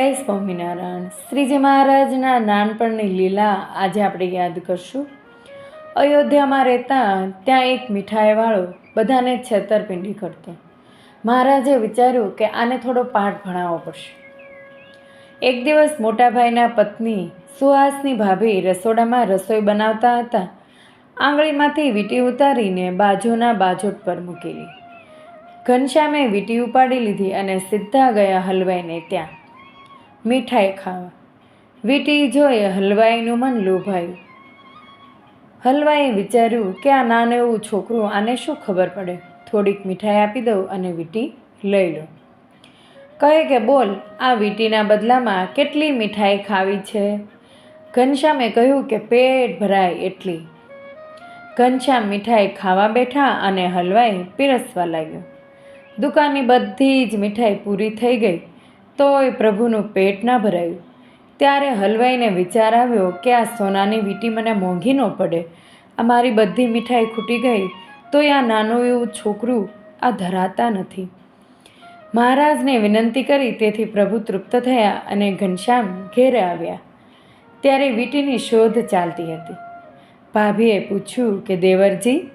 જય સ્વામિનારાયણ. શ્રીજી મહારાજના નાનપણની લીલા આજે આપણે યાદ કરશું. અયોધ્યામાં રહેતા ત્યાં એક મીઠાઈવાળો બધાને છેતરપિંડી કરતો. મહારાજે વિચાર્યું કે આને થોડો પાઠ ભણાવવો પડશે. એક દિવસ મોટાભાઈના પત્ની સુહાસની ભાભી રસોડામાં રસોઈ બનાવતા હતા. આંગળીમાંથી વીંટી ઉતારીને બાજુના બાજોટ પર મૂકેલી. ઘનશ્યામે વીંટી ઉપાડી લીધી અને સીધા ગયા હલવાઈને ત્યાં. મીઠાઈ ખાવા. વીટી જોઈ હલવાઈનું મન લોભાયું. હલવાઈએ વિચાર્યું કે આ નાનું એવું છોકરું આને શું ખબર પડે? થોડીક મીઠાઈ આપી દઉં અને વીંટી લઈ લો. કહે કે, બોલ, આ વીટીના બદલામાં કેટલી મીઠાઈ ખાવી છે? ઘનશ્યામે કહ્યું કે, પેટ ભરાય એટલી. ઘનશ્યામ મીઠાઈ ખાવા બેઠા અને હલવાઈ પીરસવા લાગ્યો. દુકાનની બધી જ મીઠાઈ પૂરી થઈ ગઈ. તોય પ્રભુનું પેટ ના ભરાયું. ત્યારે હલવાઈને વિચાર આવ્યો કે આ સોનાની વીટી મને મોંઘી ન પડે. આ મારી બધી મીઠાઈ ખૂટી ગઈ તો આ નાનું એવું છોકરું આ ધરાતા નથી. મહારાજને વિનંતી કરી તેથી પ્રભુ તૃપ્ત થયા અને ઘનશ્યામ ઘેરે આવ્યા. ત્યારે વીટીની શોધ ચાલતી હતી. ભાભીએ પૂછ્યું કે, દેવરજી,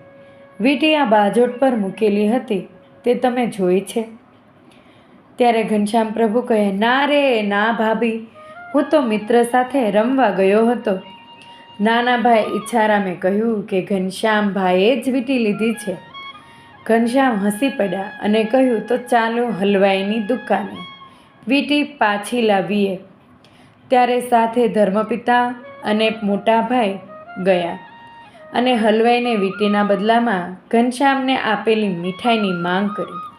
વીટી આ બાજોટ પર મૂકેલી હતી, તે તમે જોઈ છે? ત્યારે ઘનશ્યામ પ્રભુ કહે, ના રે, ના ભાભી, હું તો મિત્ર સાથે રમવા ગયો હતો. નાના ભાઈ ઈચ્છારામે કહ્યું કે, ઘનશ્યામ ભાઈએ જ વીંટી લીધી છે. ઘનશ્યામ હસી પડ્યા અને કહ્યું, તો ચાલો હલવાઈની દુકાને વીટી પાછી લાવીએ. ત્યારે સાથે ધર્મપિતા અને મોટા ભાઈ ગયા અને હલવાઈને વીટીના બદલામાં ઘનશ્યામને આપેલી મીઠાઈની માંગ કરી.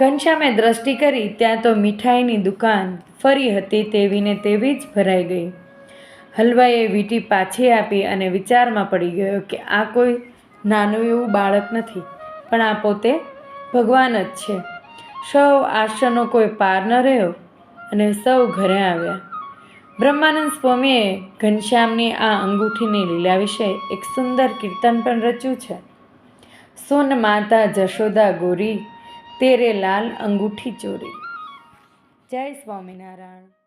ઘનશ્યામે દ્રષ્ટિ કરી ત્યાં તો મીઠાઈની દુકાન ફરી હતી તેવી ને તેવી જ ભરાઈ ગઈ. હલવાઈએ વીંટી પાછી આપી અને વિચારમાં પડી ગયો કે આ કોઈ નાનું એવું બાળક નથી, પણ આ પોતે ભગવાન જ છે. સૌ આશ્રનો કોઈ પાર ન રહ્યો અને સૌ ઘરે આવ્યા. બ્રહ્માનંદ સ્વામીએ ઘનશ્યામની આ અંગૂઠીની લીલા વિશે એક સુંદર કીર્તન પણ રચ્યું છે. સુન માતા જશોદા ગોરી તેરે લાલ અંગૂઠી ચોરી. જય સ્વામિનારાયણ.